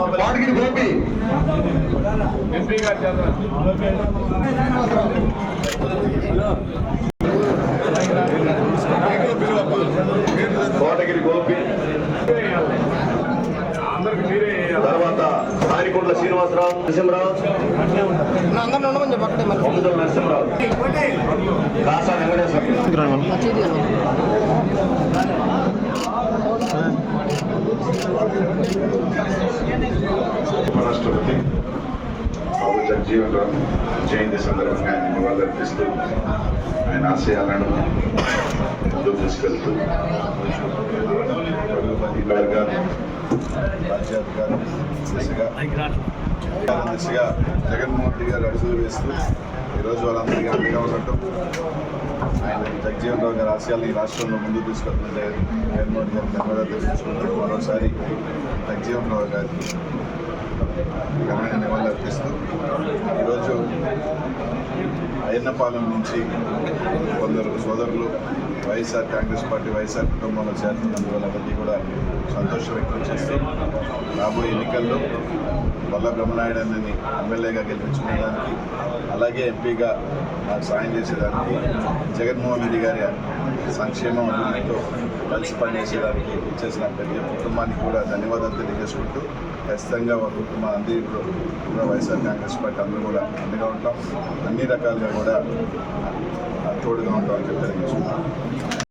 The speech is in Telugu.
వాడికి గోపి. కోటగిరి గోపి. తర్వాత సారికొండల శ్రీనివాసరావు నరసింహరావు. బొమ్మదల నరసింహరావు. కాసా వెంకటేశ్వర. ఉపరాష్ట్రపతి బాబు జగ్జీవన్ రామ్ జయంతి సందర్భంగా ఆయన నివాళులర్పిస్తూ ఆయన ఆశయాలను ముందుకు తీసుకెళ్తూ దిశగా జగన్మోహన్ రెడ్డి గారు అడుగులు వేస్తూ ఈరోజు వాళ్ళందరికీ అండగా ఉండటం జగజీవన్ రావు గారి ఆశయాలు ఈ రాష్ట్రంలో ముందుకు తీసుకెళ్తున్న జగన్మోహన్ గారి ధన్యవాదాలు తెలుసుకుంటూ మరోసారి జగజీవన్ రావు గారికి ఘనమైన నివాళులు అర్పిస్తూ ఈరోజు అయ్యన్నపాలెం నుంచి కొందరు సోదరులు వైఎస్ఆర్ కాంగ్రెస్ పార్టీ వైఎస్ఆర్ కుటుంబంలో చేరుతున్నందువల్ల అవన్నీ కూడా సంతోషం వ్యక్తం చేస్తూ రాబోయే ఎన్నికల్లో వల్ల బ్రహ్మనాయుడు ఎమ్మెల్యేగా గెలిపించుకోవడానికి అలాగే ఎంపీగా నాకు సాయం చేసేదానికి జగన్మోహన్ రెడ్డి గారి సంక్షేమం అభివృద్ధితో కలిసి పనిచేసేదానికి చేసిన ప్రతి కుటుంబానికి కూడా ధన్యవాదాలు తెలియజేసుకుంటూ ఖచ్చితంగా ఒక కుటుంబం అందరి కూడా వైఎస్ఆర్ కాంగ్రెస్ పార్టీ అందరూ కూడా అండగా ఉంటాం. అన్ని రకాలుగా కూడా తోడుగా ఉంటామని చెప్పి తెలియజేసుకుంటాం